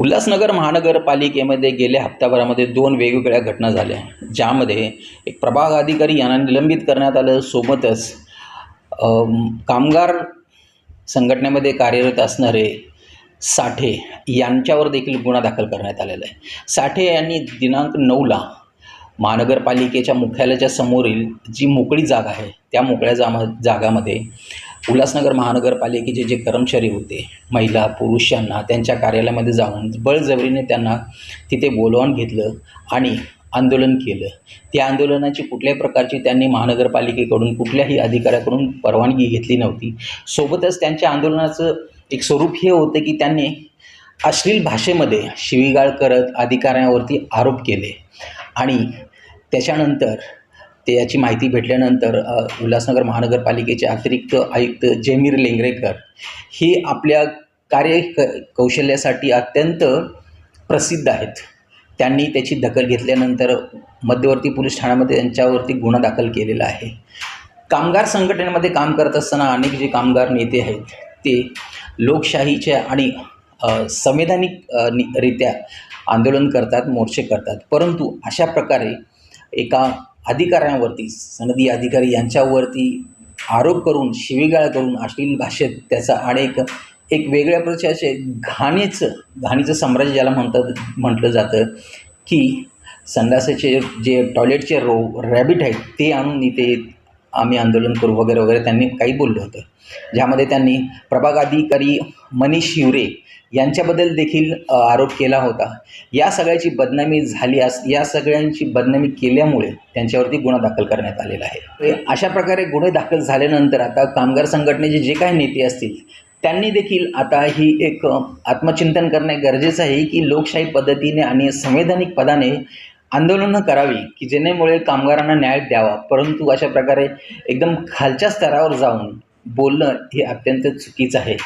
उल्हासनगर महानगरपालिकेमध्ये गेल्या हप्त्याभरामध्ये दोन वेगवेगळ्या घटना झाल्या. ज्यामध्ये एक प्रभाग अधिकारी यांना निलंबित करण्यात आलं. सोबतच कामगार संघटनेमध्ये कार्यरत असणारे साठे यांच्यावर देखील गुन्हा दाखल करण्यात आलेला आहे. साठे यांनी दिनांक नऊला महानगरपालिकेच्या मुख्यालयाच्या समोरील जी मोकळी जागा आहे त्या मोकळ्या जामा जागामध्ये उल्हासनगर महानगरपालिकेचे जे कर्मचारी होते महिला पुरुष यांना त्यांच्या कार्यालयामध्ये जाऊन बळजबरीने त्यांना तिथे बोलवून घेतलं आणि आंदोलन केलं. त्या आंदोलनाची कुठल्याही प्रकारची त्यांनी महानगरपालिकेकडून कुठल्याही अधिकाऱ्याकडून परवानगी घेतली नव्हती. सोबतच त्यांच्या आंदोलनाचं एक स्वरूप हे होतं की त्यांनी अश्लील भाषेमध्ये शिवीगाळ करत अधिकाऱ्यांवरती आरोप केले. आणि त्याच्यानंतर ते याची माहिती भेटल्यानंतर उल्हासनगर महानगरपालिकेचे अतिरिक्त आयुक्त जयमीर लेंगरेकर हे आपल्या कार्य क कौशल्यासाठी अत्यंत प्रसिद्ध आहेत. त्यांनी त्याची दखल घेतल्यानंतर मध्यवर्ती पोलीस ठाण्यामध्ये त्यांच्यावरती गुन्हा दाखल केलेला आहे. कामगार संघटनेमध्ये काम करत असताना अनेक जे कामगार नेते आहेत ते लोकशाहीच्या आणि संवैधानिक रित्या आंदोलन करतात मोर्चे करतात. परंतु अशा प्रकारे एका अधिकाऱ्यांवरती सनदी अधिकारी यांच्यावरती आरोप करून शिवीगाळ करून अश्लील भाषेत त्याचा अनेक एक वेगळ्या प्रकारचे घाणीचं घाणीचं साम्राज्य ज्याला म्हणतात म्हटलं जातं की संडासाचे जे टॉयलेटचे रो रॅबिट आहेत ते आणून इथे आम्ही आंदोलन करू वगैरे वगैरे त्यांनी काही बोललं होतं. ज्यामध्ये त्यांनी प्रभाग अधिकारी मनीष हिवरे यांच्याबद्दल देखील आरोप केला होता. या सगळ्याची बदनामी झाली अस या सगळ्यांची बदनामी केल्यामुळे त्यांच्यावरती गुन्हा दाखल करण्यात आलेला आहे. अशा प्रकारे गुन्हे दाखल झाल्यानंतर आता कामगार संघटनेचे जे काही नेते असतील त्यांनी देखील आता ही एक आत्मचिंतन करणे गरजेचं आहे की लोकशाही पद्धतीने आणि संवैधानिक पदाने आंदोलनं करावी की जेणेमुळे कामगारांना न्याय द्यावा. परंतु अशा प्रकारे एकदम खालच्या स्तरावर जाऊन बोलणं हे अत्यंत चुकीचं आहे.